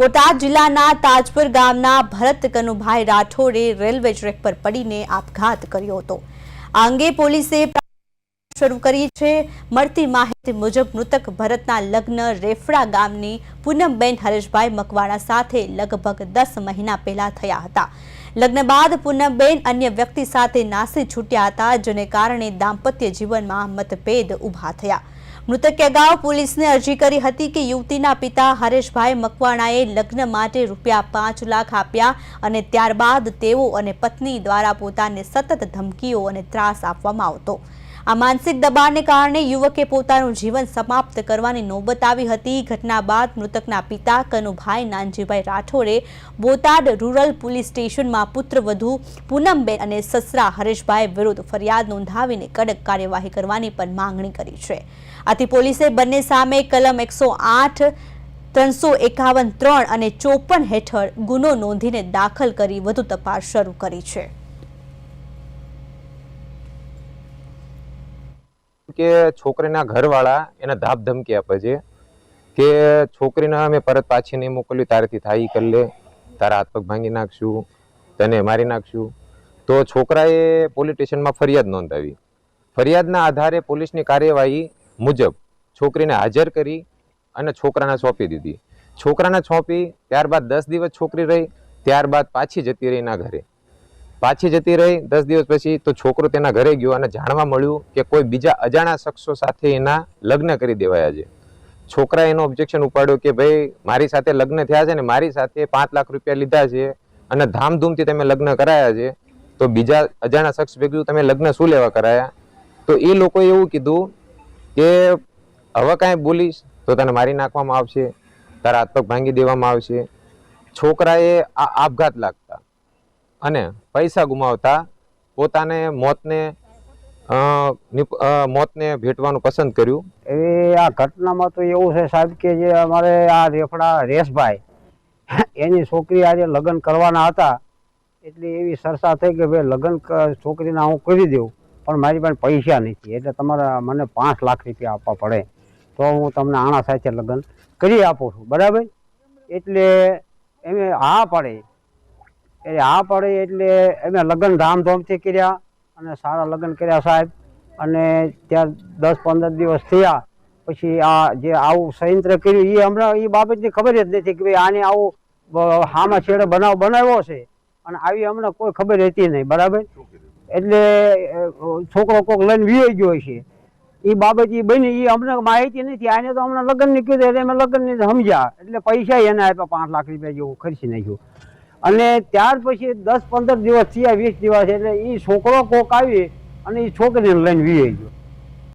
બોટાદ જિલ્લાના તાજપુર ગામના ભરત કનુભાઈ રાઠોડે રેલવે ટ્રેક પર પડીને આપઘાત કર્યો હતો. આ અંગે પોલીસે શરૂ કરી છે. મળતી માહિતી મુજબ મૃતક ભરતના લગ્ન રેફડા ગામની પૂનમબેન હરેશભાઈ મકવાણા સાથે લગભગ દસ મહિના પહેલા થયા હતા. લગ્ન બાદ પૂનમબેન અન્ય વ્યક્તિ સાથે નાસી છૂટ્યા હતા, જેને કારણે દાંપત્ય જીવનમાં મતભેદ ઊભા થયા. મૃતકે અગાઉ પોલીસને અરજી કરી હતી કે યુવતીના પિતા હરેશભાઈ મકવાણાએ લગ્ન માટે રૂપિયા પાંચ લાખ આપ્યા અને ત્યારબાદ તેઓ અને પત્ની દ્વારા પોતાને સતત ધમકીઓ અને ત્રાસ આપવામાં આવતો. આ માનસિક દબાણને કારણે યુવકે પોતાનું જીવન સમાપ્ત કરવાની નોબત આવી હતી. ઘટના બાદ મૃતકના પિતા, કનુભાઈ, નાનજીભાઈ રાઠોડે બોટાદ રૂરલ પોલીસ સ્ટેશનમાં પુત્રવધુ પૂનમબેન અને સસરા હરેશભાઈ વિરુદ્ધ ફરિયાદ નોંધાવીને કડક કાર્યવાહી કરવાની પણ માંગણી કરી છે. આથી પોલીસે બંને સામે કલમ એકસો આઠ, ત્રણસો એકાવન, ત્રણ અને ચોપન હેઠળ ગુનો નોંધીને દાખલ કરી વધુ તપાસ શરૂ કરી છે. કે છોકરીના ઘરવાળા એને ધાપ ધમકી આપે છે કે છોકરીને અમે પરત પાછી નહીં મોકલ્યું, તારેથી થાય કરી લે, તારા હાથ પગ ભાંગી નાખશું, તને મારી નાખશું. તો છોકરાએ પોલીસ સ્ટેશનમાં ફરિયાદ નોંધાવી. ફરિયાદના આધારે પોલીસની કાર્યવાહી મુજબ છોકરીને હાજર કરી અને છોકરાને સોંપી દીધી. છોકરાને સોંપી ત્યારબાદ દસ દિવસ છોકરી રહી, ત્યારબાદ પાછી જતી રહી એના ઘરે. પાછી જતી રહી, દસ દિવસ પછી તો છોકરો તેના ઘરે ગયો અને જાણવા મળ્યું કે કોઈ બીજા અજાણા શખ્સો સાથે એના લગ્ન કરી દેવાયા છે. છોકરાએ એનો ઓબ્જેક્શન ઉપાડ્યો કે ભાઈ, મારી સાથે લગ્ન થયા છે ને મારી સાથે પાંચ લાખ રૂપિયા લીધા છે અને ધામધૂમથી તમે લગ્ન કરાયા છે, તો બીજા અજાણા શખ્સ ભેગું તમે લગ્ન શું લેવા કરાયા? તો એ લોકોએ એવું કીધું કે, હવે કાંઈ બોલીશ તો તને મારી નાખવામાં આવશે, તારા હાથ પગ ભાંગી દેવામાં આવશે. છોકરાએ આ આપઘાત લાગતા અને પૈસા ગુમાવતા પોતાને મોતને મોતને ભેટવાનું પસંદ કર્યું. એ આ ઘટનામાં તો એવું છે સાહેબ કે જે અમારે આ રેફડા રેશભાઈ, એની છોકરી આજે લગ્ન કરવાના હતા. એટલે એવી સરસા થઈ કે ભાઈ લગ્ન છોકરીના હું કરી દઉં, પણ મારી પાસે પૈસા નથી. એટલે તમારે મને પાંચ લાખ રૂપિયા આપવા પડે. તો હું તમને આણા સાથે લગ્ન કરી આપું છું. બરાબર? એટલે એમ હા પડે. એટલે હા પડે એટલે અમે લગ્ન ધામધૂમથી કર્યા અને સારા લગ્ન કર્યા સાહેબ. અને ત્યાં દસ પંદર દિવસ થયા. પછી આ જે આવું સંયંત્ર કર્યું એ હમણાં એ બાબતની ખબર જ નથી કે ભાઈ આને આવું હામાં છેડે બનાવ બનાવ્યો છે. અને આવી હમણાં કોઈ ખબર રહેતી નહીં, બરાબર? એટલે છોકરો કોક લઈને વી ગયો છે. એ બાબત એ બની એ અમને માહિતી નથી. આને તો હમણાં લગ્નની કીધું એટલે અમે લગ્નની સમજ્યા. એટલે પૈસા એને આપ્યા પાંચ લાખ રૂપિયા જેવું, ખર્ચી નાખ્યું. અને ત્યાર પછી દસ પંદર દિવસ થયા, વીસ દિવસ, એટલે એ છોકરો કોક આવી અને એ છોકરીને લઈને વી ગયો.